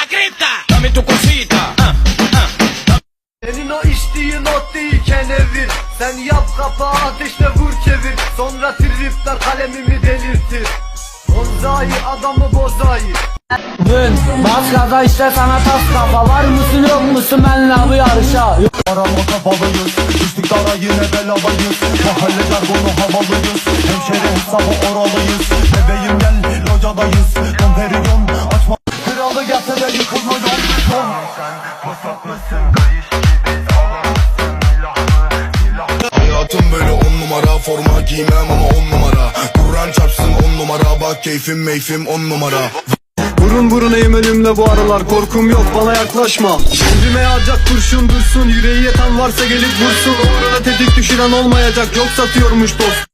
la cripta. Dame tu cosita. Ah, ah. Senin o içtiğin ot değilken evir. Sen yap kapağı ateşle vur çevir. Sonra tripler kalemimi delirtir. Bonzai adamı bozayı Dün başkada işte sana tas kafa. Var mısın yok musun? Benle bu yarışa. Karanlıkta balıyız Düştük dara yine belalıyız Mahalle jargonu havalıyız Hemşeri hesabı De yıkılmıyor Hayatım böyle on numara Forma giymem ama on numara. Kur'an çarpsın on numara Bak keyfim meyfim on numara. Burun burunayım ölümle bu aralar Korkum yok bana yaklaşma. Ömrüme yağacak kurşun dursun Yüreği yatan varsa gelip vursun. Uğruna tetik düşüren olmayacak Yok satıyormuş dost